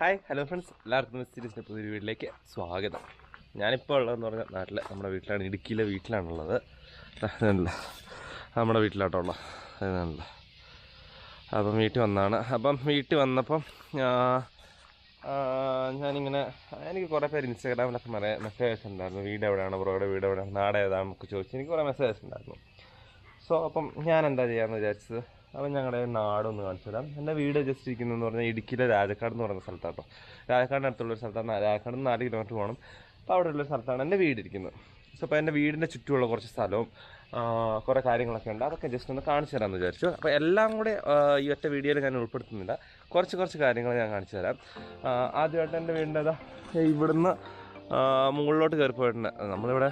Hi hello friends. എല്ലാവർക്കും സീരീസിന്റെ പുതിയൊരു വീട്ടിലേക്ക് സ്വാഗതം. ഞാനിപ്പോൾ ഉള്ളതെന്ന് പറഞ്ഞാൽ നാട്ടിൽ നമ്മുടെ വീട്ടിലാണ് ഇടുക്കിയിലെ വീട്ടിലാണുള്ളത്. നമ്മുടെ വീട്ടിലാട്ടുള്ള അതല്ല. അപ്പം വീട്ടിൽ വന്നാണ്. അപ്പം വീട്ടിൽ വന്നപ്പം ഞാനിങ്ങനെ എനിക്ക് കുറേ പേര് ഇൻസ്റ്റാഗ്രാമിലൊക്കെ മറേ മെസ്സേജ് ഉണ്ടായിരുന്നു. വീട് എവിടെയാണ് ബ്രോയുടെ വീട് എവിടെയാണ് നാട് ഏതാണെന്നൊക്കെ ചോദിച്ചു എനിക്ക് കുറേ മെസ്സേജ് ഉണ്ടായിരുന്നു. സോ അപ്പം ഞാൻ എന്താ ചെയ്യാമെന്ന് വിചാരിച്ചത്? അപ്പം ഞങ്ങളുടെ നാടൊന്ന് കാണിച്ചു തരാം എന്റെ വീട് ജസ്റ്റ് ഇരിക്കുന്നതെന്ന് പറഞ്ഞാൽ ഇടുക്കിയിലെ രാജക്കാട് എന്ന് പറയുന്ന സ്ഥലത്താണ് കേട്ടോ രാജക്കാടിന് അടുത്തുള്ളൊരു സ്ഥലത്താണ്. രാജക്കാട് നാല് കിലോമീറ്റർ പോകണം അപ്പോൾ അവിടെയുള്ള സ്ഥലത്താണ് എന്റെ വീട് ഇരിക്കുന്നത്. സോ അപ്പോൾ എന്റെ വീടിന്റെ ചുറ്റുമുള്ള കുറച്ച് സ്ഥലവും കുറേ കാര്യങ്ങളൊക്കെ ഉണ്ട്. അതൊക്കെ ജസ്റ്റ് ഒന്ന് കാണിച്ചു തരാമെന്ന് വിചാരിച്ചു. അപ്പോൾ എല്ലാം കൂടെ ഈ ഒറ്റ വീഡിയോയിൽ ഞാൻ ഉൾപ്പെടുത്തുന്നില്ല. കുറച്ച് കുറച്ച് കാര്യങ്ങൾ ഞാൻ കാണിച്ചു തരാം. ആദ്യമായിട്ട് എന്റെ വീടിന്റെ അതാ ഇവിടുന്ന് മുകളിലോട്ട് കയറി പോയിട്ടുണ്ട് നമ്മളിവിടെ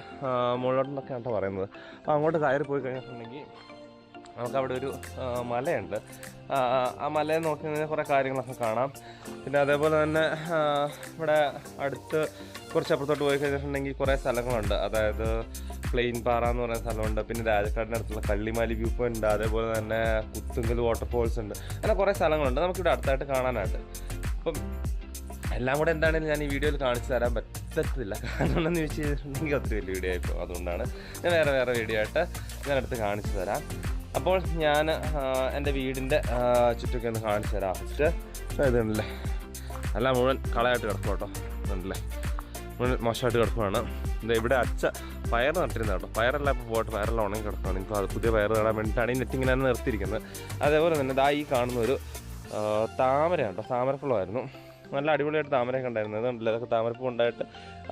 മുകളിലോട്ടെന്നൊക്കെയാണ് പറയുന്നത്. അപ്പോൾ അങ്ങോട്ട് കയറി പോയി കഴിഞ്ഞിട്ടുണ്ടെങ്കിൽ നമുക്ക് അവിടെ ഒരു മലയുണ്ട്. ആ, ആ മലയെ നോക്കി കഴിഞ്ഞാൽ കുറേ കാര്യങ്ങളൊക്കെ കാണാം. പിന്നെ അതേപോലെ തന്നെ ഇവിടെ അടുത്ത് കുറച്ച് അപ്പുറത്തോട്ട് പോയി കഴിഞ്ഞിട്ടുണ്ടെങ്കിൽ കുറേ സ്ഥലങ്ങളുണ്ട്. അതായത് പ്ലെയിൻ പാറ എന്ന് പറയുന്ന സ്ഥലമുണ്ട്. പിന്നെ രാജക്കാടിന്റെ അടുത്തുള്ള കള്ളിമാലി വ്യൂ പോയിന്റ് ഉണ്ട്. അതേപോലെ തന്നെ കുത്തുങ്കൽ വാട്ടർഫോൾസ് ഉണ്ട്. അങ്ങനെ കുറേ സ്ഥലങ്ങളുണ്ട്. നമുക്കിവിടെ അടുത്തായിട്ട് കാണാനായിട്ട്. അപ്പം എല്ലാം കൂടെ എന്താണെങ്കിലും ഞാൻ ഈ വീഡിയോയിൽ കാണിച്ചു തരാൻ പറ്റത്തില്ല. കാരണം എന്ന് ചോദിച്ചു കഴിഞ്ഞിട്ടുണ്ടെങ്കിൽ ഒത്തിരി വലിയ വീഡിയോ ആയിപ്പോൾ അതുകൊണ്ടാണ് ഞാൻ വേറെ വേറെ വീഡിയോ ആയിട്ട് ഞാൻ അടുത്ത് കാണിച്ചു തരാം. അപ്പോൾ ഞാൻ എന്റെ വീടിന്റെ ചുറ്റൊക്കെ ഒന്ന് കാണിച്ചു തരാം. ഫസ്റ്റ് ഇതുണ്ടല്ലേ അല്ല മുഴുവൻ കളയായിട്ട് കിടക്കും കേട്ടോ. ഇതുണ്ടല്ലേ മുഴുവൻ മോശമായിട്ട് കിടക്കുവാണ്. ഇത് ഇവിടെ അച്ഛ പയർ നട്ടിരുന്നത് കേട്ടോ. പയറെല്ലാം ഇപ്പോൾ പോയിട്ട് പയറെല്ലാം ഉണങ്ങി കിടക്കുകയാണ് ഇപ്പോൾ അത് പുതിയ പയർ നടാൻ വേണ്ടിയിട്ടാണ് ഈ നെറ്റിങ്ങനെ നിർത്തിയിരിക്കുന്നത്. അതേപോലെ തന്നെ ഇതാ ഈ കാണുന്ന ഒരു താമരയാണ് കേട്ടോ. താമരപ്പുള്ളമായിരുന്നു നല്ല അടിപൊളിയായിട്ട് താമരയൊക്കെ ഉണ്ടായിരുന്നു. അതുകൊണ്ടല്ലേ അതൊക്കെ താമരപ്പൂ ഉണ്ടായിട്ട്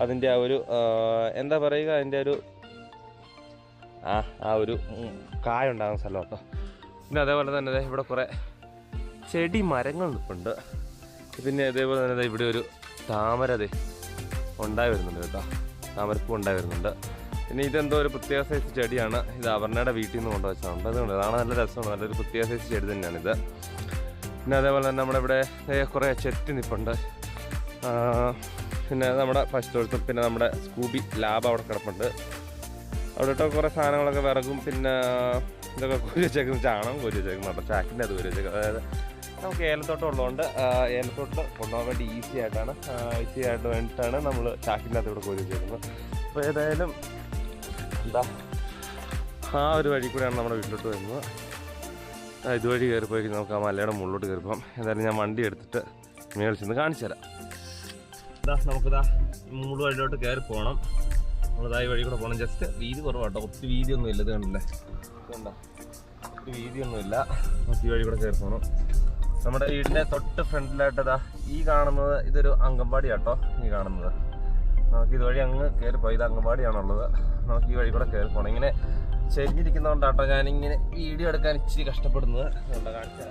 അതിന്റെ ആ ഒരു എന്താ പറയുക അതിന്റെ ഒരു ആ ആ ഒരു കായ ഉണ്ടാകുന്ന സ്ഥലം കേട്ടോ പിന്നെ അതേപോലെ തന്നെ ഇവിടെ കുറേ ചെടി മരങ്ങൾ ഉണ്ട് പിന്നെ അതേപോലെ തന്നെ ഇവിടെ ഒരു താമര ദേ ഉണ്ടായി വരുന്നുണ്ട് കേട്ടോ. താമരപ്പൂ ഉണ്ടായി വരുന്നുണ്ട്. പിന്നെ ഇതെന്തോ ഒരു പ്രത്യേക സൈസ് ചെടിയാണ്. ഇത് അവർണയുടെ വീട്ടിൽ നിന്ന് കൊണ്ടുവച്ചതുണ്ട്. അതുകൊണ്ട് അതാണ് നല്ല രസമാണ്. നല്ലൊരു പ്രത്യേക സൈസ് ചെടി തന്നെയാണിത്. പിന്നെ അതേപോലെ തന്നെ നമ്മുടെ ഇവിടെ കുറേ ചെത്തി നിൽപ്പുണ്ട് പിന്നെ നമ്മുടെ പശുത്തൊഴുത്തും പിന്നെ നമ്മുടെ സ്കൂബി ലാബ് അവിടെ കിടപ്പുണ്ട്. അവിടെ കുറെ സാധനങ്ങളൊക്കെ വിറകും പിന്നെ ഇതൊക്കെ കോരി ചാണകം കോരി വെച്ചേക്കുന്ന കേട്ടോ ചാക്കിന്റെ അത് കോരി അതായത് നമുക്ക് ഏലത്തോട്ടം ഉള്ളതുകൊണ്ട് ഏലത്തോട്ട് കൊണ്ടുപോകാൻ വേണ്ടി ഈസി ആയിട്ടാണ് ഈസി ആയിട്ട് വേണ്ടിയിട്ടാണ് നമ്മൾ ചാക്കിന്റെ അകത്ത് ഇവിടെ കോരി അപ്പോൾ ഏതായാലും എന്താ ആ ഒരു വഴി കൂടെയാണ് നമ്മുടെ വീട്ടിലോട്ട് വരുന്നത്. ഇതുവഴി കയറി പോയി കഴിഞ്ഞാൽ നമുക്ക് ആ മലയുടെ മുകളിലോട്ട് കയറി പോകാം ഏതായാലും ഞാൻ വണ്ടി എടുത്തിട്ട് മേളിൽ ചെന്ന് കാണിച്ചു തരാം നമുക്കിതാ മുകളിലോട്ട് കയറി പോകണം നമ്മളിതാ ഈ വഴി കൂടെ പോകണം ജസ്റ്റ് വീതി കുറവാട്ടോ. ഒത്തിരി വീതിയൊന്നും ഇല്ല ഇത് കണ്ടില്ലേ? കണ്ടോ ഒത്തിരി വീതി ഒന്നും നമുക്ക് ഈ വഴി കൂടെ കയറി പോകണം നമ്മുടെ വീടിന്റെ തൊട്ട് ഫ്രണ്ടിലായിട്ടതാ ഈ കാണുന്നത് ഇതൊരു അംഗൻവാടി ആട്ടോ ഈ കാണുന്നത്. നമുക്ക് ഇതുവഴി അങ്ങ് കയറി പോയി. ഇത് അംഗൻവാടിയാണുള്ളത്. നമുക്ക് ഈ വഴി കൂടെ കയറി പോകണം ഇങ്ങനെ ചെരിഞ്ഞിരിക്കുന്നതുകൊണ്ടാട്ടോ ഞാനിങ്ങനെ വീഡിയോ എടുക്കാൻ ഇച്ചിരി കഷ്ടപ്പെടുന്നത്. അതുകൊണ്ടാണ് കാണിച്ചു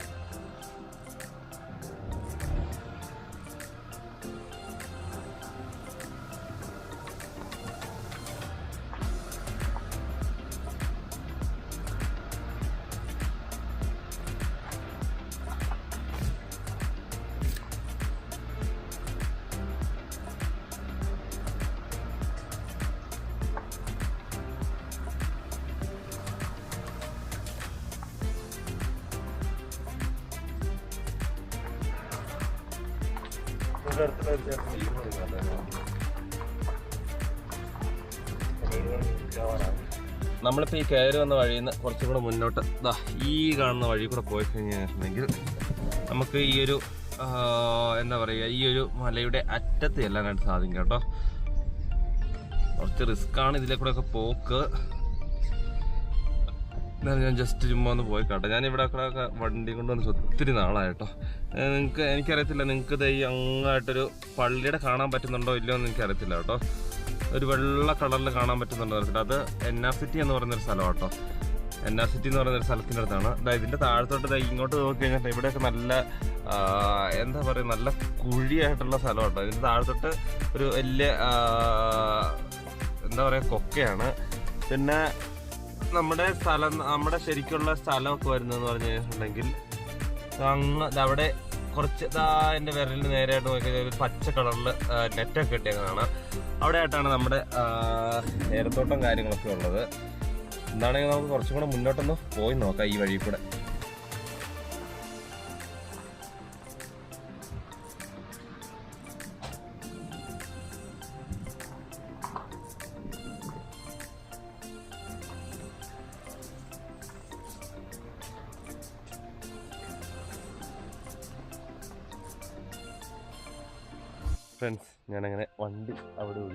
നമ്മളിപ്പോൾ ഈ കയറി വന്ന വഴിയിൽ നിന്ന് കുറച്ചും കൂടെ മുന്നോട്ട് ദാ ഈ കാണുന്ന വഴി കൂടെ പോയി കഴിഞ്ഞിട്ടുണ്ടെങ്കിൽ നമുക്ക് ഈ ഒരു എന്താ പറയുക ഈ ഒരു മലയുടെ അറ്റത്ത് ചെല്ലാനായിട്ട് സാധിക്കും കേട്ടോ. കുറച്ച് റിസ്ക്കാണ് ഇതിലെ കൂടെ ഒക്കെ പോക്ക്. എന്നാലും ഞാൻ ജസ്റ്റ് ചുമ്മാ ഒന്ന് പോയി കേട്ടോ. ഞാൻ ഇവിടെ ഒക്കെ വണ്ടി കൊണ്ടുവന്ന് ഒത്തിരി നാളായിട്ടോ. നിങ്ങൾക്ക് എനിക്കറിയത്തില്ല നിങ്ങൾക്ക് ദൈ അങ്ങായിട്ടൊരു പള്ളിയുടെ കാണാൻ പറ്റുന്നുണ്ടോ ഇല്ലയോ എന്ന് എനിക്കറിയത്തില്ല കേട്ടോ. ഒരു വെള്ള കളറിൽ കാണാൻ പറ്റുന്നുണ്ടോ അറിയത്തില്ല അത് ആർ സിറ്റി എന്ന് പറയുന്നൊരു സ്ഥലം കേട്ടോ. ആർ സിറ്റി എന്ന് പറയുന്നൊരു സ്ഥലത്തിന്റെ അടുത്താണ്. അതായത് ഇതിന്റെ താഴത്തോട്ട് ദൈ ഇങ്ങോട്ട് നോക്കി കഴിഞ്ഞാൽ ഇവിടെയൊക്കെ നല്ല എന്താ പറയുക നല്ല കുഴിയായിട്ടുള്ള സ്ഥലം കേട്ടോ. ഇതിന്റെ താഴത്തോട്ട് ഒരു വലിയ എന്താ പറയുക കൊക്കയാണ്. പിന്നെ നമ്മുടെ സ്ഥലം നമ്മുടെ ശരിക്കുള്ള സ്ഥലമൊക്കെ വരുന്നതെന്ന് പറഞ്ഞു കഴിഞ്ഞിട്ടുണ്ടെങ്കിൽ അങ്ങ് അവിടെ കുറച്ച് എന്റെ വിരലിന് നേരെയായിട്ട് നോക്കി കഴിഞ്ഞാൽ ഒരു പച്ച കളറിൽ നെറ്റൊക്കെ കിട്ടിയത് കാണാം അവിടെ ആയിട്ടാണ് നമ്മുടെ ഏലത്തോട്ടം കാര്യങ്ങളൊക്കെ ഉള്ളത്. എന്താണെങ്കിൽ നമുക്ക് കുറച്ചും കൂടെ മുന്നോട്ടൊന്ന് പോയി നോക്കാം ഈ വഴി കൂടെ.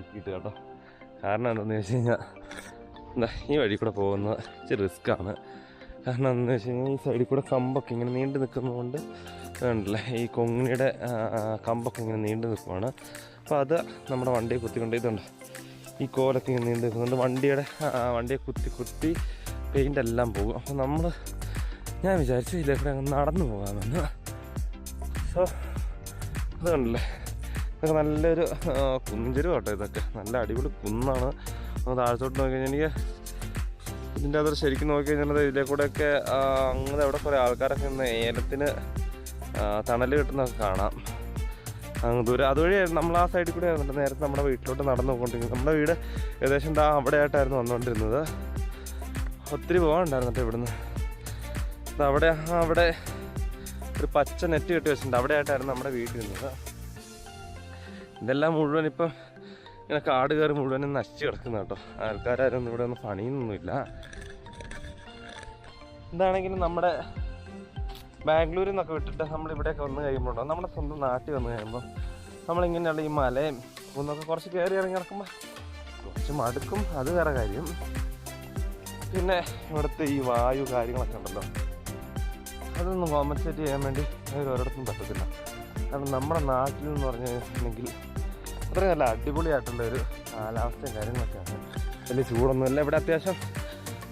ഒതുക്കിയിട്ട് കേട്ടോ. കാരണം എന്താണെന്ന് വെച്ച് കഴിഞ്ഞാൽ ഈ വഴി കൂടെ പോകുന്നത് ഇച്ചിരി റിസ്ക്കാണ് കാരണം എന്താണെന്ന് വെച്ച് കഴിഞ്ഞാൽ ഈ സൈഡിൽ കൂടെ കമ്പൊക്കെ ഇങ്ങനെ നീണ്ടു നിൽക്കുന്നതുകൊണ്ട് ഉണ്ടല്ലേ ഈ ആ, കമ്പൊക്കെ ഇങ്ങനെ നീണ്ടു നിൽക്കുവാണ് അപ്പോൾ അത് നമ്മുടെ വണ്ടിയെ കുത്തിക്കൊണ്ട് ഇതുണ്ട്. ഈ കോലൊക്കെ ഇങ്ങനെ നീണ്ടു നിൽക്കുന്നുണ്ട് വണ്ടിയുടെ വണ്ടിയെ കുത്തി കുത്തി പെയിന്റ് എല്ലാം പോകും. അപ്പോൾ നമ്മൾ ഞാൻ വിചാരിച്ചു ഇതിലേക്കൂടെ അങ്ങ് നടന്നു പോകാമെന്ന്. സോ അത് കണ്ടില്ലേ ഇതൊക്കെ നല്ലൊരു കുഞ്ചരും കേട്ടോ ഇതൊക്കെ. നല്ല അടിപൊളി കുന്നാണ്. ഒന്ന് താഴത്തോട്ട് നോക്കി കഴിഞ്ഞാൽ എനിക്ക് ഇതിന്റെ അതൊരു ശരിക്കും നോക്കി കഴിഞ്ഞാൽ ഇതിലെ കൂടെയൊക്കെ അങ്ങനെ അവിടെ കുറേ ആൾക്കാരൊക്കെ ഇന്ന് ഏലത്തിന് തണൽ കിട്ടുന്നതൊക്കെ കാണാം. അങ്ങ് ദൂരം അതുവഴി നമ്മൾ ആ സൈഡിൽ കൂടെ ആയിരുന്നു നേരത്തെ നമ്മുടെ വീട്ടിലോട്ട് നടന്നു പോയിക്കൊണ്ടിരിക്കുന്നത് നമ്മുടെ വീട് ഏകദേശം ദാ അവിടെ ആയിട്ടായിരുന്നു വന്നുകൊണ്ടിരുന്നത്. ഒത്തിരി പോകാനുണ്ടായിരുന്നു ഇവിടുന്ന്. അവിടെ അവിടെ ഒരു പച്ച നെറ്റ് കെട്ടി വെച്ചിട്ടുണ്ട്. അവിടെ ആയിട്ടായിരുന്നു നമ്മുടെ വീട്ടിലിരുന്നത് ഇതെല്ലാം മുഴുവൻ ഇപ്പം ഇങ്ങനെ കാട് കയറി മുഴുവൻ നശിച്ചു കിടക്കുന്ന കേട്ടോ. ആൾക്കാരും ഇവിടെ ഒന്നും പണിയൊന്നുമില്ല എന്താണെങ്കിലും നമ്മുടെ ബാംഗ്ലൂരിൽ നിന്നൊക്കെ വിട്ടിട്ട് നമ്മൾ ഇവിടെയൊക്കെ വന്ന് കഴിയുമ്പോഴോ നമ്മുടെ സ്വന്തം നാട്ടിൽ വന്ന് കഴിയുമ്പോൾ നമ്മളിങ്ങനെയുള്ള ഈ മലയും കുന്നൊക്കെ കുറച്ച് കയറി ഇറങ്ങി നടക്കുമ്പോൾ കുറച്ച് മടുക്കും. അത് വേറെ കാര്യം. പിന്നെ ഇവിടുത്തെ ഈ വായു കാര്യങ്ങളൊക്കെ ഉണ്ടല്ലോ. അതൊന്നും കോമ്പൻസേറ്റ് ചെയ്യാൻ വേണ്ടി ഒരിടത്തും പറ്റത്തില്ല. കാരണം നമ്മുടെ നാട്ടിൽ എന്ന് പറഞ്ഞിട്ടുണ്ടെങ്കിൽ അത്രയും നല്ല അടിപൊളിയായിട്ടുള്ള ഒരു കാലാവസ്ഥയും കാര്യങ്ങളൊക്കെയാണ്. വലിയ ചൂടൊന്നുമില്ല. ഇവിടെ അത്യാവശ്യം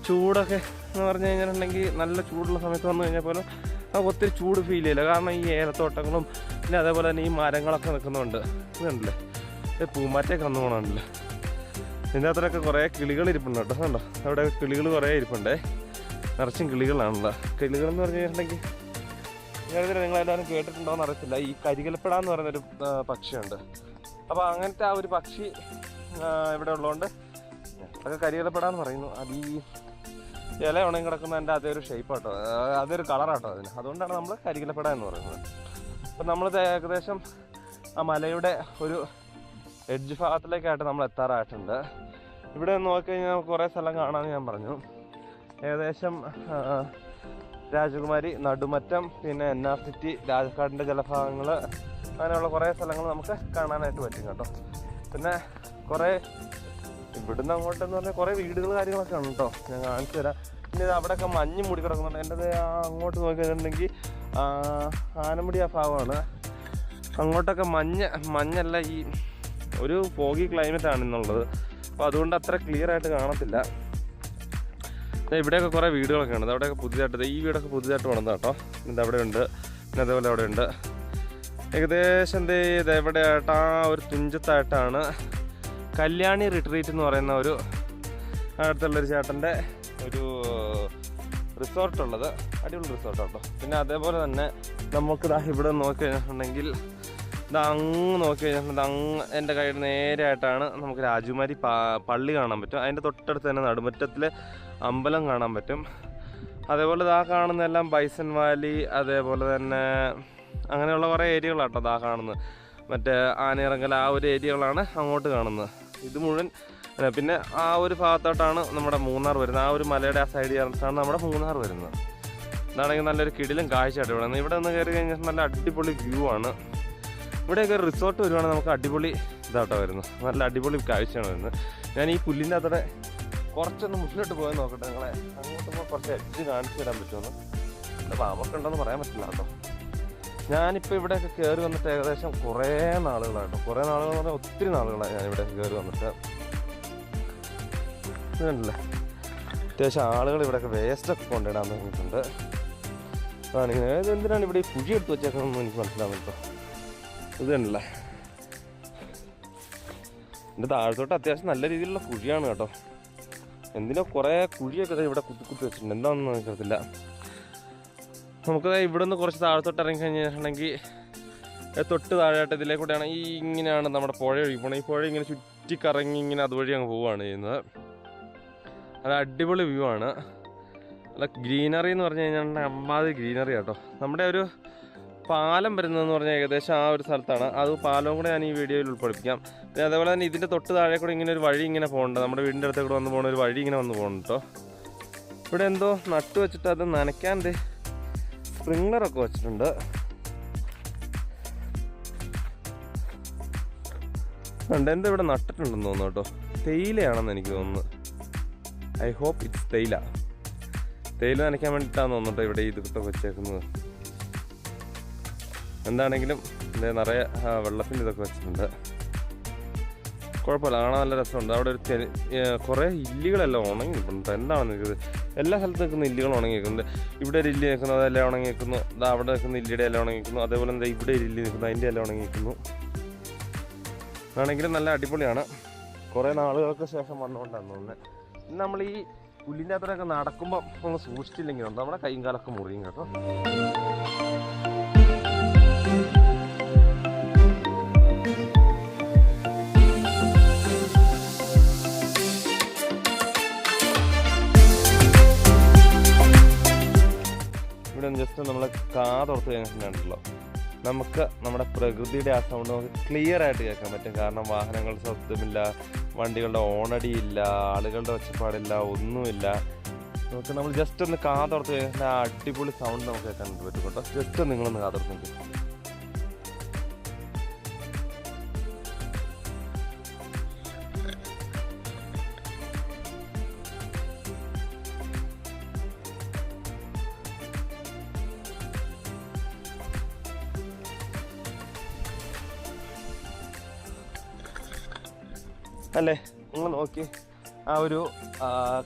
ചൂടൊക്കെ എന്ന് പറഞ്ഞു കഴിഞ്ഞിട്ടുണ്ടെങ്കിൽ നല്ല ചൂടുള്ള സമയത്ത് വന്നു കഴിഞ്ഞാൽ പോലും നമുക്ക് ഒത്തിരി ചൂട് ഫീൽ ചെയ്യില്ല. കാരണം ഈ ഏലത്തോട്ടങ്ങളും പിന്നെ അതേപോലെ തന്നെ ഈ മരങ്ങളൊക്കെ നിൽക്കുന്നുണ്ട് ഇതുണ്ടല്ലേ? പൂമാറ്റയൊക്കെ വന്നു പോകണുണ്ടല്ലേ ഇതിന്റെ അത്രയൊക്കെ കുറേ കിളികൾ ഇരിപ്പുണ്ട് കേട്ടോ. കണ്ടോ? അവിടെ കിളികൾ കുറേ ഇരിപ്പുണ്ടേ. നിറച്ചും കിളികളാണല്ലോ കിളികൾ എന്ന് പറഞ്ഞു കഴിഞ്ഞിട്ടുണ്ടെങ്കിൽ നിങ്ങളെല്ലാവരും നിങ്ങളെല്ലാവരും കേട്ടിട്ടുണ്ടോയെന്ന് അറിയത്തില്ല. ഈ കരികലപ്പെട എന്ന് പറയുന്നൊരു പക്ഷിയുണ്ട്. അപ്പോൾ അങ്ങനത്തെ ആ ഒരു പക്ഷി ഇവിടെ ഉള്ളതുകൊണ്ട് അതൊക്കെ കരിയിലപ്പെടാന്ന് പറയുന്നു. അത് ഈ ഇല ഉണങ്ങി കിടക്കുന്നതിന്റെ അതേ ഒരു ഷേപ്പ് ആട്ടോ. ആ, അതൊരു കളറാട്ടോ അതിന്. അതുകൊണ്ടാണ് നമ്മൾ കരികലപ്പെട എന്ന് പറയുന്നത്. അപ്പം നമ്മൾ ഏകദേശം ആ മലയുടെ ഒരു എഡ്ജ് ഭാഗത്തിലേക്കായിട്ട് നമ്മൾ എത്താറായിട്ടുണ്ട്. ഇവിടെ നോക്കിക്കഴിഞ്ഞാൽ കുറേ സ്ഥലം കാണാമെന്ന് ഞാൻ പറഞ്ഞു. ഏകദേശം രാജകുമാരി നടുമറ്റം പിന്നെ എൻ ആർ സിറ്റി രാജക്കാടിന്റെ ജലഭാഗങ്ങൾ അങ്ങനെയുള്ള കുറേ സ്ഥലങ്ങൾ നമുക്ക് കാണാനായിട്ട് പറ്റും കേട്ടോ. പിന്നെ കുറേ ഇവിടുന്ന് അങ്ങോട്ടെന്ന് പറഞ്ഞാൽ കുറേ വീടുകൾ കാര്യങ്ങളൊക്കെ ഉണ്ട് കേട്ടോ. ഞാൻ കാണിച്ചു തരാം. പിന്നെ ഇത് അവിടെയൊക്കെ മഞ്ഞ് മൂടി കിടക്കുന്നുണ്ട്. എന്റെ അങ്ങോട്ട് നോക്കിയിട്ടുണ്ടെങ്കിൽ ആനമുടി ആ ഭാഗമാണ്. അങ്ങോട്ടൊക്കെ മഞ്ഞ് മഞ്ഞല്ല ഈ ഒരു ഫോഗി ക്ലൈമറ്റ് ആണ് ഇന്നുള്ളത്. അപ്പോൾ അതുകൊണ്ട് അത്ര ക്ലിയർ ആയിട്ട് കാണത്തില്ല. ഇവിടെയൊക്കെ കുറേ വീടുകളൊക്കെ ഉണ്ട്. അവിടെയൊക്കെ പുതിയതായിട്ട് ഈ വീടൊക്കെ പുതിയതായിട്ട് വേണം കേട്ടോ. ഇത് അവിടെ ഉണ്ട്. പിന്നെ അതേപോലെ അവിടെ ഉണ്ട്. ഏകദേശം എന്ത് ചെയ്ത് എവിടെയായിട്ട് ആ ഒരു തുഞ്ചത്തായിട്ടാണ്. കല്യാണി റിട്രീറ്റ് എന്ന് പറയുന്ന ഒരു അടുത്തുള്ളൊരു ചേട്ടന്റെ ഒരു റിസോർട്ടുള്ളത്. അടിപൊളി റിസോർട്ട് പിന്നെ അതേപോലെ തന്നെ നമുക്ക് ദാ ഇവിടെ നോക്കി കഴിഞ്ഞിട്ടുണ്ടെങ്കിൽ ഇത് അങ്ങ് നോക്കി കഴിഞ്ഞിട്ടുണ്ടെങ്കിൽ അങ്ങ് എന്റെ കയ്യിൽ നേരെയായിട്ടാണ് നമുക്ക് രാജകുമാരി പള്ളി കാണാൻ പറ്റും. അതിന്റെ തൊട്ടടുത്ത് തന്നെ നടുമുറ്റത്തിൽ അമ്പലം കാണാൻ പറ്റും. അതേപോലെ ഇതാ കാണുന്ന എല്ലാം ബൈസൺ വാലി അതേപോലെ തന്നെ അങ്ങനെയുള്ള കുറേ ഏരിയകളാട്ടോ ദാ കാണുന്നത്. മറ്റേ ആനയിറങ്ങൽ ആ ഒരു ഏരിയകളാണ് അങ്ങോട്ട് കാണുന്നത്. ഇത് മുഴുവൻ പിന്നെ ആ ഒരു ഭാഗത്തോട്ടാണ് നമ്മുടെ മൂന്നാർ വരുന്നത്. ആ ഒരു മലയുടെ ആ സൈഡ് ചേർന്നിട്ടാണ് നമ്മുടെ മൂന്നാർ വരുന്നത്. ഇതാണെങ്കിൽ നല്ലൊരു കിടിലും കാഴ്ചയായിട്ട് ഇവിടെ ഇവിടെ നിന്ന് കയറി കഴിഞ്ഞാൽ നല്ല അടിപൊളി വ്യൂ ആണ്. ഇവിടെയൊക്കെ ഒരു റിസോർട്ട് വരുവാണെങ്കിൽ നമുക്ക് അടിപൊളി ഇതാട്ടോ വരുന്നു നല്ല അടിപൊളി കാഴ്ചയാണ് വരുന്നത്. ഞാൻ ഈ പുല്ലിന്റെ അത്ര കുറച്ചൊന്ന് മുന്നിലോട്ട് പോയാൽ നോക്കട്ടെ നിങ്ങളെ. അങ്ങോട്ട് കുറച്ച് എഡ്ജ് കാണിച്ചു തരാൻ പറ്റുമെന്ന് പാമ്പൊക്കെ ഉണ്ടെന്ന് പറയാൻ പറ്റില്ല കേട്ടോ. ഞാനിപ്പോൾ ഇവിടെയൊക്കെ കയറി വന്നിട്ട് ഏകദേശം കുറേ നാളുകളായിട്ടോ. കുറേ നാളുകൾ എന്ന് പറഞ്ഞാൽ ഒത്തിരി നാളുകളായി ഞാനിവിടെ കയറി വന്നിട്ട്. ഇതുണ്ടല്ലേ? അത്യാവശ്യം ആളുകൾ ഇവിടെയൊക്കെ വേസ്റ്റൊക്കെ കൊണ്ടിടാൻ തുടങ്ങിയിട്ടുണ്ട് അതാണ് ഇത് എന്തിനാണ് ഇവിടെ ഈ കുഴി എടുത്ത് വെച്ചേക്കണമെന്ന് എനിക്ക് മനസ്സിലാവുന്നു കേട്ടോ. ഇത് കണ്ടല്ലേ എന്റെ താഴത്തോട്ട് അത്യാവശ്യം നല്ല രീതിയിലുള്ള കുഴിയാണ് കേട്ടോ. എന്തിനോ കുറേ കുഴിയൊക്കെ ഇവിടെ കുത്തി കുത്തി വെച്ചിട്ടുണ്ട്. എന്താണെന്ന് എനിക്കറിയത്തില്ല. നമുക്ക് ഇവിടെ നിന്ന് കുറച്ച് താഴത്തോട്ട് ഇറങ്ങി കഴിഞ്ഞിട്ടുണ്ടെങ്കിൽ തൊട്ട് താഴെയായിട്ട് ഇതിലേ കൂടെയാണ് ഈ ഇങ്ങനെയാണ് നമ്മുടെ പുഴ ഒഴുകിപ്പോണത്. പോകണം ഈ പുഴ ഇങ്ങനെ ചുറ്റിക്കറങ്ങി ഇങ്ങനെ അതുവഴി അങ്ങ് പോവുകയാണ് ചെയ്യുന്നത്. അത് അടിപൊളി വ്യൂ ആണ്. അല്ല ഗ്രീനറി എന്ന് പറഞ്ഞു കഴിഞ്ഞാൽ അമ്മാതിരി ഗ്രീനറി കേട്ടോ നമ്മുടെ ഒരു പാലം വരുന്നതെന്ന് പറഞ്ഞാൽ ഏകദേശം ആ ഒരു സ്ഥലത്താണ്. അത് പാലവും കൂടെ ഞാൻ ഈ വീഡിയോയിൽ ഉൾപ്പെടുപ്പിക്കാം. പിന്നെ അതേപോലെ തന്നെ ഇതിന്റെ തൊട്ട് താഴെ കൂടെ ഇങ്ങനെ ഒരു വഴി ഇങ്ങനെ പോകുന്നുണ്ട് നമ്മുടെ വീടിന്റെ അടുത്ത് കൂടെ വന്ന് പോകുന്ന ഒരു വഴി ഇങ്ങനെ വന്ന് പോകുന്നുണ്ട് കേട്ടോ ഇവിടെ എന്തോ നട്ടു വെച്ചിട്ട് അത് നനയ്ക്കാണ്ട് സ്പ്രിംഗ്ലറൊക്കെ വെച്ചിട്ടുണ്ട്. ഉണ്ട് എന്താ ഇവിടെ നട്ടിട്ടുണ്ടെന്ന് തോന്നുന്നു കേട്ടോ. തേയിലയാണെന്ന് എനിക്ക് തോന്നുന്നു. ഐ ഹോപ്പ് ഇറ്റ്സ് തേയില. തേയില നനയ്ക്കാൻ വേണ്ടിയിട്ടാണ് തോന്നുന്നുണ്ടോ ഇവിടെ ഇതൊക്കെ വെച്ചേക്കുന്നത്. എന്താണെങ്കിലും നിറയെ വെള്ളത്തിന്റെ ഇതൊക്കെ വെച്ചിട്ടുണ്ട്. കുഴപ്പമില്ല കാണാൻ നല്ല രസമുണ്ട്. അവിടെ ഒരു കുറേ ഇല്ലികളെല്ലാം ഉണങ്ങി നിൽക്കുന്നുണ്ട് എന്താണെന്ന് നിൽക്കുന്നത് എല്ലാ സ്ഥലത്തും നിൽക്കുന്ന ഇല്ലികൾ ഉണങ്ങി നിൽക്കുന്നുണ്ട് ഇവിടെ ഒരു ഇല്ലി നിൽക്കുന്നു അതെല്ലാം ഉണങ്ങി നിൽക്കുന്നു ദാ അവിടെ നിൽക്കുന്ന ഇല്ലിയുടെ എല്ലാം ഉണങ്ങി നിൽക്കുന്നു അതേപോലെ എന്താ ഇവിടെ ഒരു ഇല്ലി നിൽക്കുന്നു അതിന്റെ എല്ലാം ഉണങ്ങി നിൽക്കുന്നു ആണെങ്കിലും നല്ല അടിപൊളിയാണ്. കുറേ നാളുകൾക്ക് ശേഷം വന്നുകൊണ്ടാണ് തോന്നുന്നത് നമ്മൾ ഈ പുല്ലിന്റെ അത്രയൊക്കെ നടക്കുമ്പോൾ നമ്മൾ സൂക്ഷിച്ചില്ലെങ്കിലും നമ്മുടെ കൈയും കാലൊക്കെ മുറിയും കേട്ടോ. കാതോർത്ത് കഴിഞ്ഞിട്ടുണ്ടല്ലോ നമുക്ക് നമ്മുടെ പ്രകൃതിയുടെ ആ സൗണ്ട് നമുക്ക് ക്ലിയർ ആയിട്ട് കേൾക്കാൻ പറ്റും. കാരണം വാഹനങ്ങൾ ശബ്ദമില്ല വണ്ടികളുടെ ഓണടിയില്ല ആളുകളുടെ ഒച്ചപ്പാടില്ല ഒന്നുമില്ല. നമുക്ക് നമ്മൾ ജസ്റ്റ് ഒന്ന് കാതോർത്ത് കഴിഞ്ഞാൽ അടിപൊളി സൗണ്ട് നമുക്ക് കേൾക്കാൻ പറ്റും കേട്ടോ. ജസ്റ്റ് നിങ്ങളൊന്ന് കാതോർത്ത് നോക്കി. അല്ലേ? നിങ്ങൾ നോക്കി. ആ ഒരു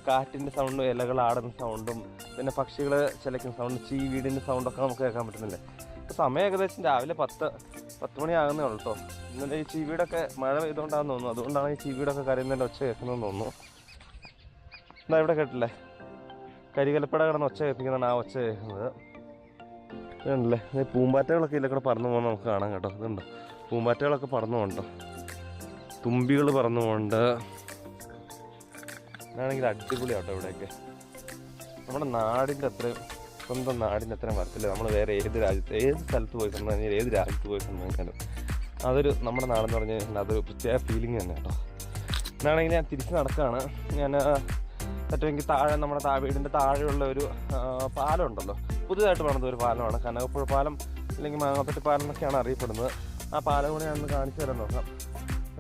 കാറ്റിന്റെ സൗണ്ടും ഇലകൾ ആടുന്ന സൗണ്ടും പിന്നെ പക്ഷികൾ ചിലക്കുന്ന സൗണ്ട് ചീവീടിന്റെ സൗണ്ടൊക്കെ നമുക്ക് കേൾക്കാൻ പറ്റുന്നില്ലേ? ഇപ്പോൾ സമയം ഏകദേശം രാവിലെ പത്ത് പത്ത് മണിയാകുന്നേ ഉള്ളൂ കേട്ടോ ഇന്നലെ ഈ ചീവീടൊക്കെ മഴ പെയ്തുകൊണ്ടാണെന്ന് തോന്നുന്നു. അതുകൊണ്ടാണ് ഈ ചീവീടൊക്കെ കരയുന്നതിന്റെ ഒച്ച കേൾക്കുന്നതെന്ന് തോന്നുന്നു. എന്താ ഇവിടെ കേട്ടില്ലേ? കരികലപ്പട കിടന്ന് ഒച്ച കേൾപ്പിക്കുന്നതാണ് ആ ഒച്ച കേൾക്കുന്നത്. ഇതുണ്ടല്ലേ? പൂമ്പാറ്റകളൊക്കെ ഇതിലെ കൂടെ പറന്നു പോകുന്നത് നമുക്ക് കാണാം കേട്ടോ. ഇതുണ്ടോ? പൂമ്പാറ്റകളൊക്കെ പറന്നു പോകണ്ടോ തുമ്പികൾ പറന്നു പോകുന്നുണ്ട് ഇതാണെങ്കിൽ അടിപൊളിയാട്ടോ ഇവിടെയൊക്കെ. നമ്മുടെ നാടിന്റെ അത്രയും സ്വന്തം നാടിന്റെ അത്രയും വരത്തില്ല നമ്മൾ വേറെ ഏത് രാജ്യത്ത് ഏത് സ്ഥലത്ത് പോയി കഴിഞ്ഞാൽ ഏത് രാജ്യത്ത് പോയി കഴിഞ്ഞാലും അതൊരു നമ്മുടെ നാടെന്ന് പറഞ്ഞു കഴിഞ്ഞാൽ അതൊരു പ്രത്യേക ഫീലിംഗ് തന്നെ കേട്ടോ. എന്നാണെങ്കിൽ ഞാൻ തിരിച്ച് നടക്കുകയാണ് ഞാൻ പറ്റുമെങ്കിൽ താഴെ നമ്മുടെ താ വീടിന്റെ താഴെയുള്ള ഒരു പാലം ഉണ്ടല്ലോ. പുതുതായിട്ട് പണിത ഒരു പാലമാണ്. കനകപ്പുഴ പാലം അല്ലെങ്കിൽ മാങ്ങാപ്പറ്റി പാലം എന്നൊക്കെയാണ് അറിയപ്പെടുന്നത്. ആ പാലം കൂടെ ഞാനൊന്ന് കാണിച്ചു തരാൻ നോക്കാം.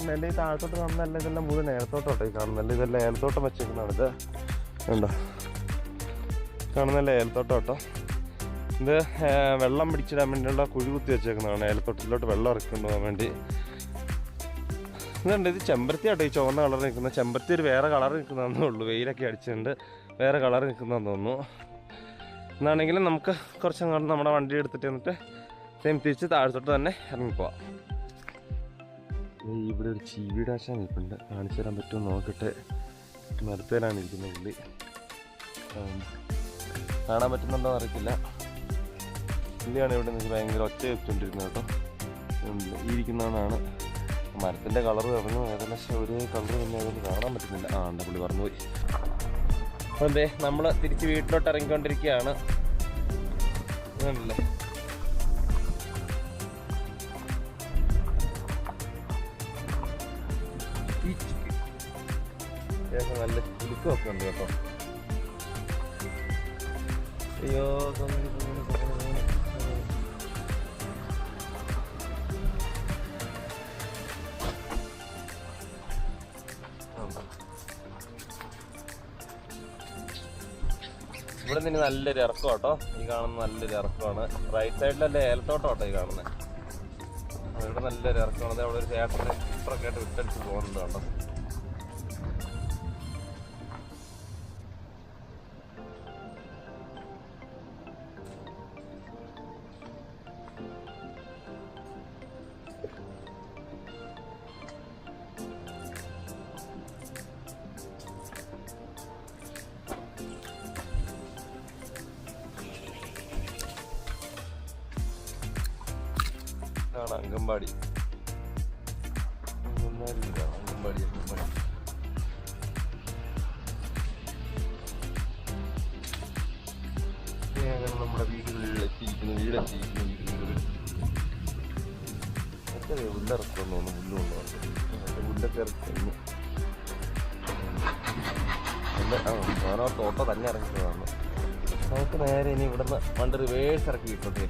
എന്റെ ഈ താഴത്തോട്ട് കാണുന്നതല്ല ഇതെല്ലാം മുഴുവൻ ഏലത്തോട്ടോട്ടോ ഈ കാണുന്നല്ല ഇതെല്ലാം ഏലത്തോട്ടം വെച്ചേക്കുന്നതാണ് ഇത്. ഉണ്ടോ കാണുന്നല്ല ഏലത്തോട്ടോട്ടോ ഇത് വെള്ളം പിടിച്ചിടാൻ വേണ്ടിയുള്ള കുഴി കുത്തി വെച്ചേക്കുന്നതാണ്. ഏലത്തോട്ടത്തിലോട്ട് വെള്ളം ഇറക്കിക്കൊണ്ട് പോകാൻ വേണ്ടി. ഇതുണ്ട് ഇത് ചെമ്പരത്തി ആട്ടോ ഈ ചുവന്ന കളർ നിൽക്കുന്ന ചെമ്പരത്തി ഒരു വേറെ കളർ നിൽക്കുന്നതെന്നേ ഉള്ളൂ വെയിലൊക്കെ അടിച്ചിട്ടുണ്ട്. വേറെ കളർ നിൽക്കുന്നതെന്ന് തോന്നുന്നു. എന്നാണെങ്കിലും നമുക്ക് കുറച്ചങ്ങോട്ട് നമ്മുടെ വണ്ടി എടുത്തിട്ട് വന്നിട്ട് സെയിം തിരിച്ച് താഴത്തോട്ട് തന്നെ ഇറങ്ങിപ്പോവാം. ഇവിടെ ഒരു ചീവിടാശ നിൽപ്പുണ്ട്. കാണിച്ചു തരാൻ പറ്റുമോ നോക്കട്ടെ. മരത്തേലാണ് ഇരിക്കുന്ന പുള്ളി. കാണാൻ പറ്റുന്നുണ്ടോ അറിയത്തില്ല. പുള്ളിയാണ് ഇവിടെ നിന്ന് ഭയങ്കര ഒച്ച വെച്ചുകൊണ്ടിരുന്നത് കേട്ടോ. ഇരിക്കുന്നതാണ് മരത്തിന്റെ കളർ പറഞ്ഞു ഏകദേശം ഒരേ കളർ തന്നെ അതിൽ കാണാൻ പറ്റുന്നില്ല. ആ ഉണ്ട് പുള്ളി പറഞ്ഞു പോയി അപ്പോൾ എന്തേ നമ്മൾ തിരിച്ച് വീട്ടിലോട്ട് ഇറങ്ങിക്കൊണ്ടിരിക്കുകയാണ്. ഇതുണ്ടല്ലേ നല്ല കുലുക്കമൊക്കെ ഉണ്ട് കേട്ടോ അയ്യോ. ഇവിടെ നിന്ന് നല്ലൊരു ഇറക്കം കേട്ടോ ഈ കാണുന്ന നല്ലൊരു ഇറക്കമാണ് റൈറ്റ് സൈഡിലല്ലേ ഏലത്തോട്ടം കേട്ടോ ഈ കാണുന്നത് ഇവിടെ നല്ലൊരു ഇറക്കമാണ് അവിടെ ഒരു ചേട്ടനെ ഇപ്പറൊക്കെ ആയിട്ട് വിട്ടടിച്ച് പോകുന്നുണ്ട് കേട്ടോ ഇതാണ് അംഗൻവാടി. അംഗൻവാടി അംഗൻവാടി. നമ്മുടെ വീടുകളിലെത്തിയിരിക്കുന്നു വീടെത്തിയിരിക്കുന്നു വീടുകളിൽ. പുല്ലുകൊണ്ടു പുല്ലൊക്കെ ഇറക്കുന്നു ഓരോ തോട്ടം തന്നെ ഇറങ്ങിയതാണ്. നമുക്ക് നേരെ ഇനി ഇവിടുന്ന് പണ്ട് റിവേഴ്സ് ഇറക്കി വീട്ടിലോട്ട്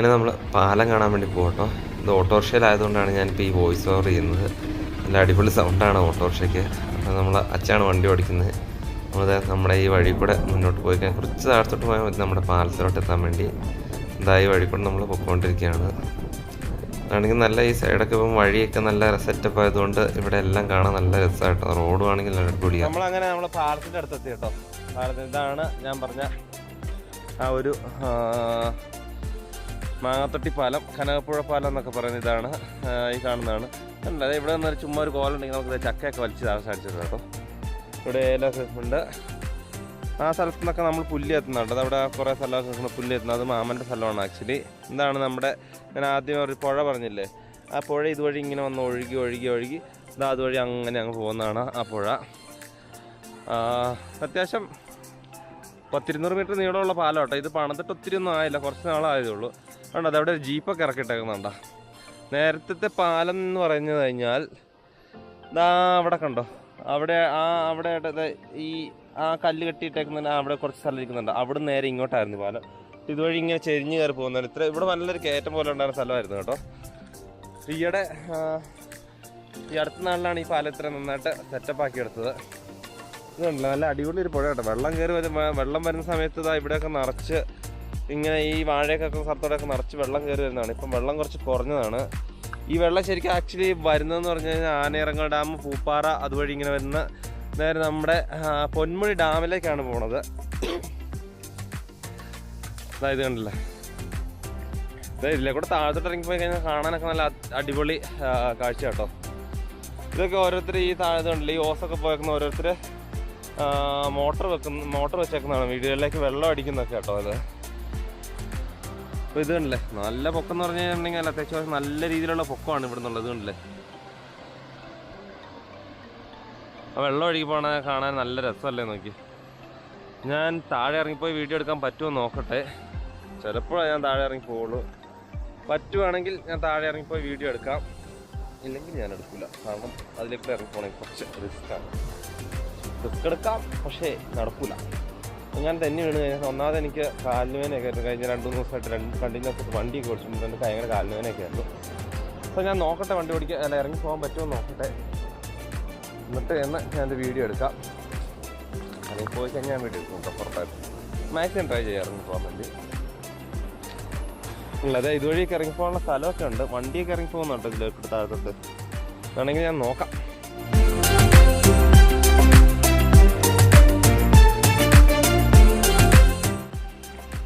അങ്ങനെ നമ്മൾ പാലം കാണാൻ വേണ്ടി പോകട്ടോ. ഇത് ഓട്ടോറിക്ഷയിലായതുകൊണ്ടാണ് ഞാനിപ്പോൾ ഈ വോയിസ് ഓവർ ചെയ്യുന്നത്. നല്ല അടിപൊളി സൗണ്ടാണ് ഓട്ടോറിക്ഷയ്ക്ക്. അപ്പോൾ നമ്മൾ അച്ഛനാണ് വണ്ടി ഓടിക്കുന്നത്. നമ്മളത് നമ്മുടെ ഈ വഴി കൂടെ മുന്നോട്ട് പോയി കഴിഞ്ഞാൽ കുറച്ച് താഴത്തോട്ട് പോയാൽ മതി നമ്മുടെ പാലത്തിലോട്ട് എത്താൻ വേണ്ടി. ഇതാ ഈ വഴി കൂടെ നമ്മൾ പൊയ്ക്കൊണ്ടിരിക്കുകയാണ് ആണെങ്കിൽ നല്ല ഈ സൈഡൊക്കെ ഇപ്പം വഴിയൊക്കെ നല്ല സെറ്റപ്പ് ആയതുകൊണ്ട് ഇവിടെ എല്ലാം കാണാൻ നല്ല രസമായിട്ടോ റോഡും ആണെങ്കിൽ നല്ല അടിപൊളിയാണ് നമ്മളങ്ങനെ നമ്മൾ പാലത്തിന്റെ അടുത്തെത്തി കേട്ടോ. പാലത്തിന് ഇതാണ് ഞാൻ പറഞ്ഞ ആ ഒരു മാങ്ങാത്തൊട്ടി പാലം കനകപ്പുഴ പാലം എന്നൊക്കെ പറയുന്ന ഇതാണ് ഈ കാണുന്നതാണ്. അല്ലാതെ ഇവിടെ നിന്ന് ചുമ്മാ ഒരു കോലുണ്ടെങ്കിൽ നമുക്ക് ചക്കയൊക്കെ വലിച്ച് താമസിച്ചത് കേട്ടോ. ഇവിടെ എല്ലാ ഉണ്ട്. ആ സ്ഥലത്തു നിന്നൊക്കെ നമ്മൾ പുല്ല് എത്തുന്നുണ്ട് അവിടെ കുറേ നിൽക്കുന്ന പുല്ല് എത്തുന്നത് അത് മാമന്റെ സ്ഥലമാണ് ആക്ച്വലി. എന്താണ് നമ്മുടെ ഞാൻ ആദ്യം ഒരു പുഴ പറഞ്ഞില്ലേ? ആ പുഴ ഇതുവഴി ഇങ്ങനെ വന്ന് ഒഴുകി ഒഴുകി ഒഴുകി. ഇതാ അതുവഴി അങ്ങനെ അങ്ങ് പോകുന്നതാണ് ആ പുഴ. അത്യാവശ്യം പത്തിരുന്നൂറ് മീറ്റർ നീളമുള്ള പാലം കേട്ടോ. ഇത് പണിതിട്ട് ഒത്തിരി ഒന്നും ആയില്ല. കുറച്ച് നാളായതേ ഉള്ളൂ. അതുകൊണ്ട് അതവിടെ ഒരു ജീപ്പൊക്കെ ഇറക്കിയിട്ടേക്കുന്നുണ്ടോ? നേരത്തെ പാലം എന്ന് പറഞ്ഞു കഴിഞ്ഞാൽ ദാ അവിടെ കണ്ടോ അവിടെ ആ അവിടെ ഈ ആ കല്ല് കെട്ടിയിട്ടേക്കുന്ന അവിടെ കുറച്ച് സ്ഥലം ഇരിക്കുന്നുണ്ട്. അവിടെ നേരെ ഇങ്ങോട്ടായിരുന്നു പാലം. ഇതുവഴി ഇങ്ങനെ ചെരിഞ്ഞ് കയറി പോകുന്നതാണ്. ഇത്ര ഇവിടെ നല്ലൊരു കയറ്റം പോലെ ഉണ്ടായിരുന്ന സ്ഥലമായിരുന്നു കേട്ടോ. ഈയിടെ ഈ അടുത്ത നാളിലാണ് ഈ പാലം ഇത്ര നന്നായിട്ട് സെറ്റപ്പ് ആക്കി എടുത്തത്. ഇതുണ്ടല്ലോ നല്ല അടിപൊളി ഒരു പുഴ കേട്ടോ വെള്ളം കയറി വരും വെള്ളം വരുന്ന സമയത്ത് ഇതാ ഇവിടെയൊക്കെ നിറച്ച് ഇങ്ങനെ ഈ വാഴയൊക്കെ സ്ഥലത്തോടെയൊക്കെ നിറച്ച് വെള്ളം കയറി വരുന്നതാണ്. ഇപ്പം വെള്ളം കുറച്ച് കുറഞ്ഞതാണ്. ഈ വെള്ളം ശരിക്കും ആക്ച്വലി വരുന്നതെന്ന് പറഞ്ഞു കഴിഞ്ഞാൽ ആനയിറങ്ങൾ ഡാം പൂപ്പാറ അതുവഴി ഇങ്ങനെ വരുന്ന നേരെ നമ്മുടെ പൊന്മുടി ഡാമിലേക്കാണ് പോണത്. അതായത് കണ്ടില്ല? ഇതിലെ കൂടെ താഴത്തോട്ട് ഇറങ്ങി പോയി കഴിഞ്ഞാൽ കാണാനൊക്കെ നല്ല അടിപൊളി കാഴ്ച കേട്ടോ. ഇതൊക്കെ ഓരോരുത്തർ ഈ താഴത്ത് കണ്ടില്ല ഈ ഓസൊക്കെ പോയേക്കുന്ന ഓരോരുത്തർ മോട്ടർ വെക്കുന്ന മോട്ടർ വെച്ചേക്കുന്നതാണ്. വീടുകളിലേക്ക് വെള്ളം അടിക്കുന്നൊക്കെ കേട്ടോ അത് അപ്പോൾ ഇത് കണ്ടില്ലേ? നല്ല പൊക്കം എന്ന് പറഞ്ഞു കഴിഞ്ഞിട്ടുണ്ടെങ്കിൽ അത്യാവശ്യം നല്ല രീതിയിലുള്ള പൊക്കമാണ് ഇവിടെ നിന്നുള്ളത് കണ്ടില്ലേ? ആ വെള്ളം ഒഴുകി പോണ കാണാൻ നല്ല രസമല്ലേ നോക്കി. ഞാൻ താഴെ ഇറങ്ങിപ്പോയി വീഡിയോ എടുക്കാൻ പറ്റുമോ നോക്കട്ടെ. ചിലപ്പോഴാണ് ഞാൻ താഴെ ഇറങ്ങി പോവുള്ളൂ പറ്റുവാണെങ്കിൽ ഞാൻ താഴെ ഇറങ്ങിപ്പോയി വീഡിയോ എടുക്കാം. ഇല്ലെങ്കിൽ ഞാൻ എടുക്കില്ല. കാരണം അതിലേക്ക് ഇറങ്ങി പോകണമെങ്കിൽ കുറച്ച് റിസ്ക്കാണ് റിസ്ക് എടുക്കാം പക്ഷേ നടക്കൂല. ഞാൻ കഴിഞ്ഞാൽ ഒന്നാമത് എനിക്ക് കാലിന് വേനയൊക്കെ ആയിരുന്നു. കഴിഞ്ഞ രണ്ട് മൂന്ന് ദിവസമായിട്ട് രണ്ട് കണ്ടിന്യൂസ് വണ്ടിയൊക്കെ ഓടിച്ചിട്ടുണ്ട് എനിക്ക് ഭയങ്കര കാലിന് വേനയൊക്കെ ആയിരുന്നു. അപ്പോൾ ഞാൻ നോക്കട്ടെ വണ്ടി ഓടിക്കാൻ അല്ല ഇറങ്ങി പോകാൻ പറ്റുമോ നോക്കട്ടെ. എന്നിട്ട് എന്ന് ഞാൻ എന്റെ വീഡിയോ എടുക്കാം. അല്ലെങ്കിൽ പോയി കഴിഞ്ഞാൽ ഞാൻ വീഡിയോ എടുക്കും പുറത്തായിട്ട് മാക്സിമം ട്രൈ ചെയ്യാം ഇറങ്ങി പോകാൻ വേണ്ടി. ഇല്ല അതെ ഇതുവഴിയൊക്കെ ഇറങ്ങി പോകാനുള്ള സ്ഥലമൊക്കെ ഉണ്ട്. വണ്ടിയൊക്കെ ഇറങ്ങി പോകുന്നുണ്ട് ഇതിലേക്ക് താഴത്തോട്ട്. വേണമെങ്കിൽ ഞാൻ നോക്കാം.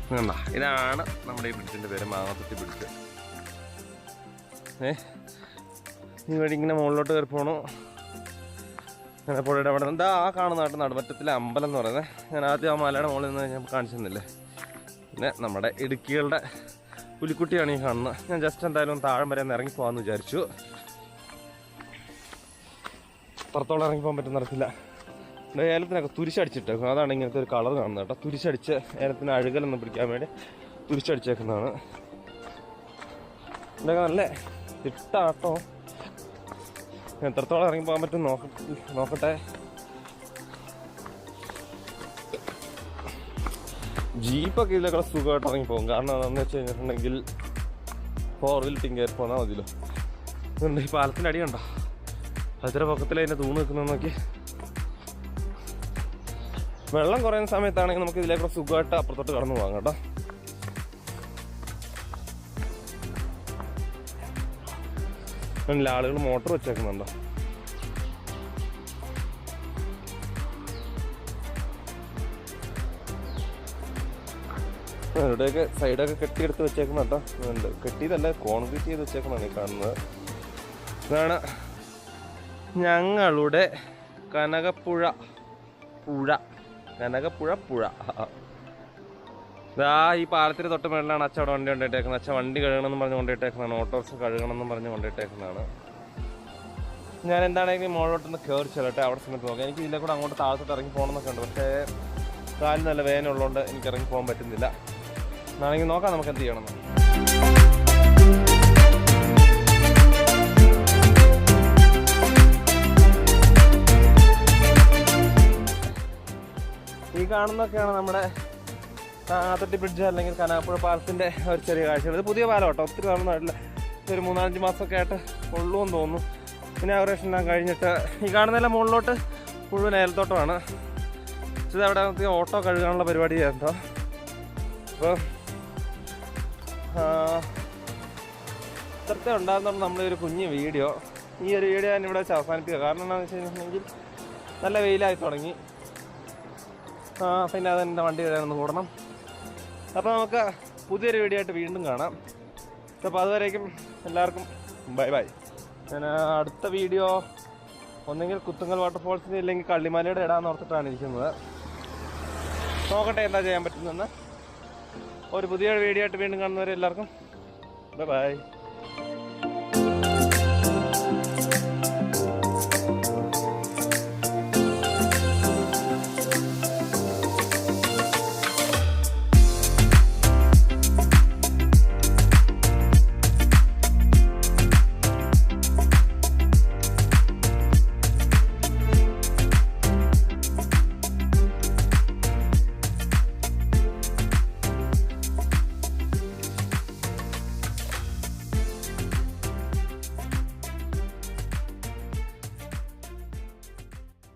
കണ്ട ഇതാണ് നമ്മുടെ ഈ ബ്രിഡ്ജിന്റെ പേര് മാങ്ങാത്തുട്ടി ബ്രിഡ്ജ്. ഏ ഈ വഴി ഇങ്ങനെ മുകളിലോട്ട് കയറി പോണു. അങ്ങനെ പുഴയുടെ അവിടെ എന്താ ആ കാണുന്ന നാട്ടിൽ നടുമറ്റത്തിലെ അമ്പലം എന്ന് പറയുന്നത്. ഞാൻ ആദ്യം ആ മലയുടെ മുകളിൽ നിന്ന് ഞാൻ കാണിച്ചു തന്നില്ലേ പിന്നെ നമ്മുടെ ഇടുക്കികളുടെ പുലിക്കുട്ടിയാണ് ഈ കാണുന്നത്. ഞാൻ ജസ്റ്റ് എന്തായാലും താഴെ വരെ ഒന്ന് ഇറങ്ങി പോകാമെന്ന് വിചാരിച്ചു. പുറത്തോളം ഇറങ്ങിപ്പോകാൻ പറ്റുന്ന ഇവിടെ ഏലത്തിനൊക്കെ തുരിശടിച്ചിട്ടേക്കും അതാണ് ഇങ്ങനത്തെ ഒരു കളർ കാണുന്നത് കേട്ടോ. തുരിശടിച്ച് ഏലത്തിന് അഴുകലൊന്നും പിടിക്കാൻ വേണ്ടി തുരിശടിച്ചേക്കുന്നതാണ്. ഇതൊക്കെ നല്ല തിട്ടാട്ടോ. എത്രത്തോളം ഇറങ്ങി പോകാൻ പറ്റും നോക്ക നോക്കട്ടെ. ജീപ്പൊക്കെ ഇതിലൊക്കെ സുഖമായിട്ട് ഇറങ്ങി പോകും. കാരണം എന്താണെന്ന് വെച്ച് കഴിഞ്ഞിട്ടുണ്ടെങ്കിൽ ഫോർ വീൽ ടിങ് കയറി പോന്നാൽ മതിയല്ലോ. ഈ പാലത്തിന്റെ അടി കണ്ടോ? എത്ര പൊക്കത്തിൽ അതിന്റെ തൂണ് നിൽക്കുന്നതെന്നൊക്കെ നോക്കി. വെള്ളം കുറയുന്ന സമയത്താണെങ്കിൽ നമുക്ക് ഇതിലേക്കൂടെ സുഖമായിട്ട് അപ്പുറത്തോട്ട് കടന്നു പോകാം കേട്ടോ. കണ്ടില്ലേ, ആളുകൾ മോട്ടർ വെച്ചേക്കുന്നുണ്ടോ? ഇവിടെയൊക്കെ സൈഡൊക്കെ കെട്ടിയെടുത്ത് വെച്ചേക്കുന്നുണ്ടോ ഉണ്ട് കെട്ടിയതല്ല കോൺക്രീറ്റ് ചെയ്ത് വെച്ചേക്കുന്നതാണ് ഈ കാണുന്നത്. ഇതാണ് ഞങ്ങളുടെ കനകപ്പുഴ പുഴ. കനകപ്പുഴ പുഴ. ഇതാ ഈ പാലത്തിന് തൊട്ട് മേളിലാണ് അച്ഛ അവിടെ വണ്ടി കൊണ്ടിട്ടേക്കുന്നത്. അച്ഛ വണ്ടി കഴുകണമെന്ന് പറഞ്ഞ് കൊണ്ടിട്ടേക്കുന്നതാണ്. ഓട്ടോസ് കഴുകണമെന്ന് പറഞ്ഞ് കൊണ്ടിട്ടേക്കുന്നതാണ്. ഞാൻ എന്താണെങ്കിലും മുകളിലോട്ടൊന്ന് കയറി ചെല്ലട്ടെ. അവിടെ ചെന്നിട്ട് നോക്കാം. എനിക്ക് ഇതിലെ കൂടെ അങ്ങോട്ട് താഴത്തോട്ട് ഇറങ്ങി പോകണമെന്നൊക്കെ ഉണ്ട്. പക്ഷേ കാലിന് നല്ല വേദനയുള്ളതുകൊണ്ട് എനിക്ക് ഇറങ്ങി പോകാൻ പറ്റുന്നില്ല. എന്നാണെങ്കിൽ നോക്കാം നമുക്ക് എന്ത് ചെയ്യണമെന്ന്. ഈ കാണുന്നൊക്കെയാണ് നമ്മുടെ ആത്തട്ടി ബ്രിഡ്ജ് അല്ലെങ്കിൽ കനാപ്പുഴ പാലത്തിന്റെ ഒരു ചെറിയ കാഴ്ചകൾ. ഇത് പുതിയ പാലം കേട്ടോ. ഒത്തിരി തവണ ഒരു മൂന്നാലഞ്ച് മാസമൊക്കെ ആയിട്ട് ഉള്ളൂ എന്ന് തോന്നുന്നു. ഇനാഗുറേഷൻ എല്ലാം കഴിഞ്ഞിട്ട് ഈ കാണുന്നതെല്ലാം മുകളിലോട്ട് മുഴുവൻ അയൽത്തോട്ടമാണ്. ഇത് അവിടെ നമുക്ക് ഓട്ടോ കഴുകാനുള്ള പരിപാടി ചെയ്യാറുണ്ടോ അപ്പോൾ ഇത്രത്തെ ഉണ്ടാകുന്ന നമ്മുടെ ഒരു കുഞ്ഞ് വീഡിയോ. ഈ ഒരു വീഡിയോ ഞാൻ ഇവിടെ വെച്ച് അവസാനിപ്പിക്കുക കാരണം എന്താണെന്ന് വെച്ച് കഴിഞ്ഞിട്ടുണ്ടെങ്കിൽ നല്ല വെയിലായി തുടങ്ങി. പിന്നെ അതെന്റെ വണ്ടി വരാനൊന്ന് കൂടണം. അപ്പോൾ നമുക്ക് പുതിയൊരു വീഡിയോ ആയിട്ട് വീണ്ടും കാണാം. അപ്പോൾ അതുവരേക്കും എല്ലാവർക്കും ബൈ ബൈ. ഞാൻ അടുത്ത വീഡിയോ ഒന്നെങ്കിൽ കുത്തുങ്കൽ വാട്ടർഫോൾസിന്റെ ഇല്ലെങ്കിൽ കള്ളിമലയുടെ ഇടാന്ന് ഓർത്തിട്ടാണ് ഇരിക്കുന്നത്. നോക്കട്ടെ എന്താ ചെയ്യാൻ പറ്റുന്നതെന്ന്. ഒരു പുതിയ വീഡിയോ ആയിട്ട് വീണ്ടും കാണുന്നവരെ എല്ലാവർക്കും ബൈ ബൈ.